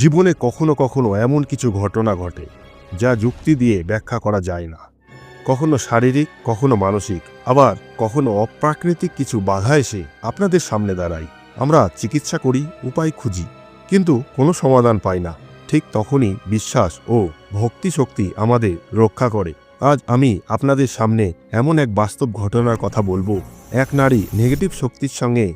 জীবনে কখনো কখনো এমন কিছু ঘটনা ঘটে, যা যুক্তি দিয়ে ব্যাখ্যা করা যায় না। কখনো শারীরিক, কখনো মানসিক, আবার কখনো অপ্রাকৃতিক কিছু বাধা এসে আপনাদের সামনে দাঁড়ায়। আমরা চিকিৎসা করি, উপায় খুঁজি, কিন্তু কোনো সমাধান পাই না। ঠিক তখনই বিশ্বাস ও ভক্তি শক্তি আমাদের রক্ষা করে। আজ আমি আপনাদের সামনে এমন এক বাস্তব ঘটনার কথা বলব। এক নারী নেগেটিভ শক্তির সঙ্গে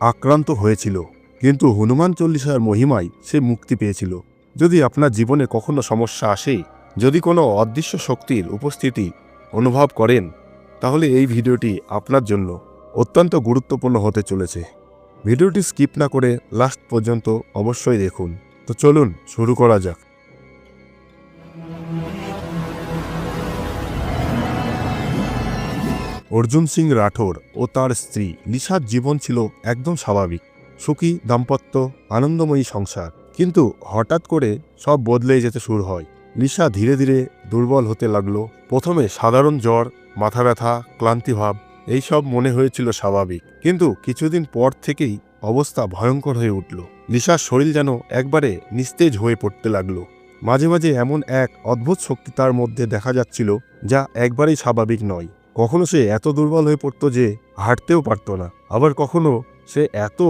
আক্রান্ত হয়েছিল। কিন্তু হনুমান চল্লিশার মহিমায় সে মুক্তি পেয়েছিল। যদি আপনার জীবনে কখনো সমস্যা আসে, যদি কোনো অদৃশ্য শক্তির উপস্থিতি অনুভব করেন, তাহলে এই ভিডিওটি আপনার জন্য অত্যন্ত গুরুত্বপূর্ণ হতে চলেছে। ভিডিওটি স্কিপ না করে লাস্ট পর্যন্ত অবশ্যই দেখুন। তো চলুন, শুরু করা যাক। অর্জুন সিং রাঠোর ও তার স্ত্রী লিসার জীবন ছিল একদম স্বাভাবিক। সুখী, দাম্পত্য, আনন্দময়ী সংসার। কিন্তু হঠাৎ করে সব বদলে যেতে শুরু হয়। লিসা ধীরে ধীরে দুর্বল হতে লাগল। প্রথমে সাধারণ জ্বর, মাথা ব্যথা ক্লান্তিভাব এইসব মনে হয়েছিল স্বাভাবিক। কিন্তু কিছুদিন পর থেকেই অবস্থা ভয়ঙ্কর হয়ে উঠল। লিসার শরীর যেন একবারে নিস্তেজ হয়ে পড়তে লাগল। মাঝে মাঝে এমন এক অদ্ভুত শক্তি তার মধ্যে দেখা যাচ্ছিল, যা একবারেই স্বাভাবিক নয়। কখনো সে এত দুর্বল হয়ে পড়তো যে হাঁটতেও পারত না। আবার কখনো সে এত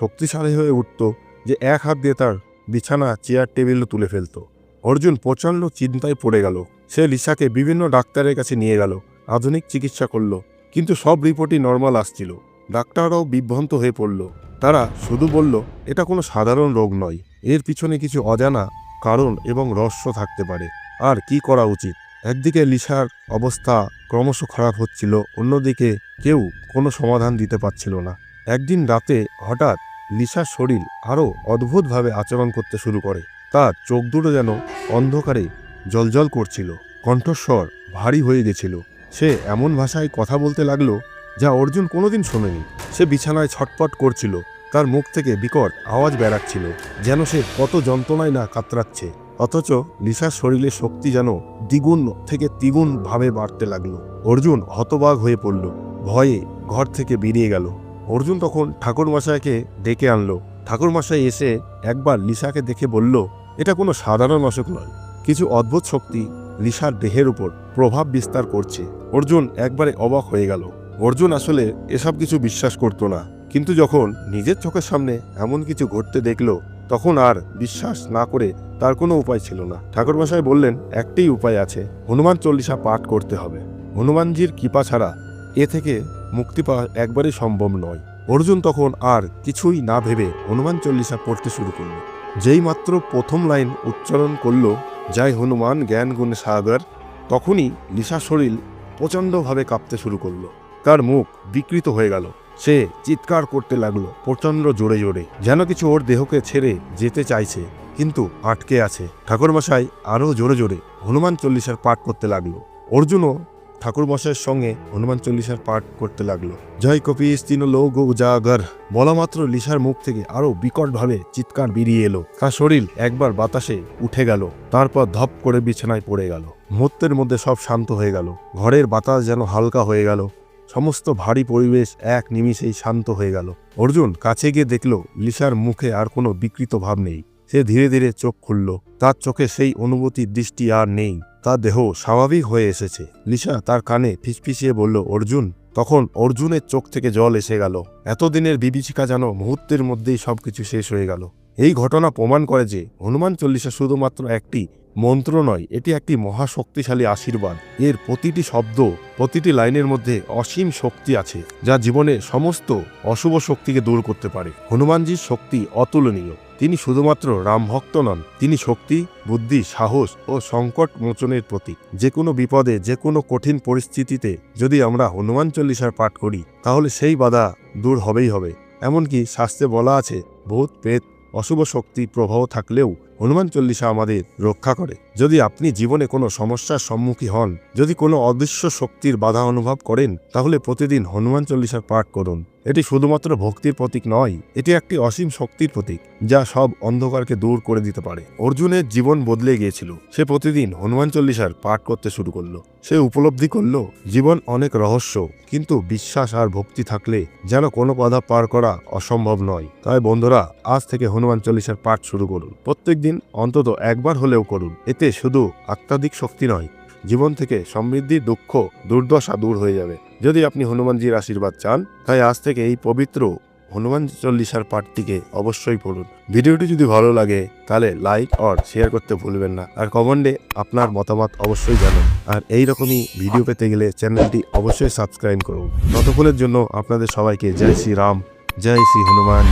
শক্তিশালী হয়ে উঠত যে এক হাত দিয়ে তার বিছানা চেয়ার টেবিলও তুলে ফেলত। অর্জুন প্রচণ্ড চিন্তায় পড়ে গেল। সে লিসাকে বিভিন্ন ডাক্তারের কাছে নিয়ে গেল, আধুনিক চিকিৎসা করল, কিন্তু সব রিপোর্টই নর্মাল আসছিল। ডাক্তাররাও বিভ্রান্ত হয়ে পড়ল। তারা শুধু বলল, এটা কোনো সাধারণ রোগ নয়। এর পিছনে কিছু অজানা কারণ এবং রহস্য থাকতে পারে। আর কি করা উচিত? একদিকে লিসার অবস্থা ক্রমশ খারাপ হচ্ছিল, অন্যদিকে কেউ কোনো সমাধান দিতে পারছিল না। একদিন রাতে হঠাৎ লিসার শরীর আরও অদ্ভুতভাবে আচরণ করতে শুরু করে। তার চোখ দুটো যেন অন্ধকারে জলজল করছিল। কণ্ঠস্বর ভারী হয়ে গেছিল। সে এমন ভাষায় কথা বলতে লাগল যা অর্জুন কোনোদিন শোনেনি। সে বিছানায় ছটপট করছিল। তার মুখ থেকে বিকট আওয়াজ বেরাচ্ছিল, যেন সে কত যন্ত্রণায় না কাতরাচ্ছে। অথচ লিসার শরীরে শক্তি যেন দ্বিগুণ থেকে তিগুণ ভাবে বাড়তে লাগল। অর্জুন হতবাগ হয়ে পড়ল। ভয়ে ঘর থেকে বেরিয়ে গেল। অর্জুন তখন ঠাকুরমশাইকে ডেকে আনলো। ঠাকুরমশাই এসে একবার লিসাকে দেখে বলল, এটা কোনো সাধারণ অসুখ নয়। কিছু অদ্ভুত শক্তি লিসার দেহের উপর প্রভাব বিস্তার করছে। অর্জুন একবারে অবাক হয়ে গেল। অর্জুন আসলে এসব কিছু বিশ্বাস করতো না। কিন্তু যখন নিজের চোখের সামনে এমন কিছু ঘটতে দেখল, তখন আর বিশ্বাস না করে তার কোনো উপায় ছিল না। ঠাকুরমশাই বললেন একটাই উপায় আছে। হনুমান চল্লিশা পাঠ করতে হবে। হনুমানজির কৃপা ছাড়া এ থেকে মুক্তি পাওয়া একবারই সম্ভব নয়। অর্জুন তখন আর কিছুই না ভেবে হনুমান চল্লিশা পড়তে শুরু করল। যেই মাত্র প্রথম লাইন উচ্চারণ করল, যাই হনুমান জ্ঞান গুণে সাগর তখনই লিসা শরীর প্রচণ্ডভাবে কাঁপতে শুরু করল। তার মুখ বিকৃত হয়ে গেল। সে চিৎকার করতে লাগল, প্রচণ্ড জোরে জোরে, যেন কিছু ওর দেহকে ছেড়ে যেতে চাইছে, কিন্তু আটকে আছে। ঠাকুরমশাই আরও জোরে জোরে হনুমান চল্লিশার পাঠ করতে লাগল। অর্জুনও ঠাকুরমশাইয়ের সঙ্গে হনুমান চল্লিশার পাঠ করতে লাগল। জয় কপিস তিন লোক উজাগর। বলা মাত্র লিসার মুখ থেকে আরও বিকটভাবে চিৎকার বেরিয়ে এলো। তার শরীর একবার বাতাসে উঠে গেল, তারপর ধপ করে বিছানায় পড়ে গেল। মুহূর্তের মধ্যে সব শান্ত হয়ে গেল। ঘরের বাতাস যেন হালকা হয়ে গেল। সমস্ত ভারী পরিবেশ এক নিমিষেই শান্ত হয়ে গেল। অর্জুন কাছে গিয়ে দেখল লিসার মুখে আর কোনো বিকৃত ভাব নেই। সে ধীরে ধীরে চোখ খুলল। তার চোখে সেই অনুভূতির দৃষ্টি আর নেই। তার দেহ স্বাভাবিক হয়ে এসেছে। লিসা তার কানে ফিসফিসিয়ে বলল, অর্জুন। তখন অর্জুনের চোখ থেকে জল এসে গেল। এতদিনের বিভীষিকা যেন মুহূর্তের মধ্যেই সবকিছু শেষ হয়ে গেল। এই ঘটনা প্রমাণ করে যে হনুমান চল্লিশা শুধুমাত্র একটি মন্ত্র নয়, এটি একটি মহাশক্তিশালী আশীর্বাদ। এর প্রতিটি শব্দ, প্রতিটি লাইনের মধ্যে অসীম শক্তি আছে, যা জীবনে সমস্ত অশুভ শক্তিকে দূর করতে পারে। হনুমানজির শক্তি অতুলনীয়। তিনি শুধুমাত্র রামভক্ত নন, তিনি শক্তি, বুদ্ধি, সাহস ও সংকট মোচনের প্রতীক। যে কোনো বিপদে, যে কোনো কঠিন পরিস্থিতিতে যদি আমরা হনুমান চল্লিশার পাঠ করি, তাহলে সেই বাধা দূর হবেই হবে। এমনকি শাস্ত্রে বলা আছে, ভূত পেত অশুভ শক্তি প্রভাব থাকলেও হনুমান চল্লিশা আমাদের রক্ষা করে। যদি আপনি জীবনে কোনো সমস্যার সম্মুখীন হন, যদি কোনো অদৃশ্য শক্তির বাধা অনুভব করেন, তাহলে প্রতিদিন হনুমান চল্লিশার পাঠ করুন। এটি শুধুমাত্র ভক্তির প্রতীক নয়, এটি একটি অসীম শক্তির প্রতীক, যা সব অন্ধকারকে দূর করে দিতে পারে। অর্জুনের জীবন বদলে গিয়েছিল। সে প্রতিদিন হনুমান চল্লিশার পাঠ করতে শুরু করল। সে উপলব্ধি করল, জীবন অনেক রহস্য, কিন্তু বিশ্বাস আর ভক্তি থাকলে যেন কোনো বাধা পার করা অসম্ভব নয়। তাই বন্ধুরা, আজ থেকে হনুমান চল্লিশার পাঠ শুরু করুন। প্রত্যেকদিন অন্তত একবার হলেও করুন। এতে শুধু আত্মাধিক শক্তি নয়, জীবন থেকে সমৃদ্ধি, দুঃখ, দুর্দশা দূর হয়ে যাবে। যদি আপনি হনুমানজির আশীর্বাদ চান, তাই আজ থেকে এই পবিত্র হনুমান চল্লিশার পাঠটিকে অবশ্যই পড়ুন। ভিডিওটি যদি ভালো লাগে, তাহলে লাইক আর শেয়ার করতে ভুলবেন না। আর কমেন্টে আপনার মতামত অবশ্যই জানান। আর এই রকমই ভিডিও পেতে গেলে চ্যানেলটি অবশ্যই সাবস্ক্রাইব করুন। ততক্ষণের জন্য আপনাদের সবাইকে জয় শ্রী রাম, জয় শ্রী হনুমান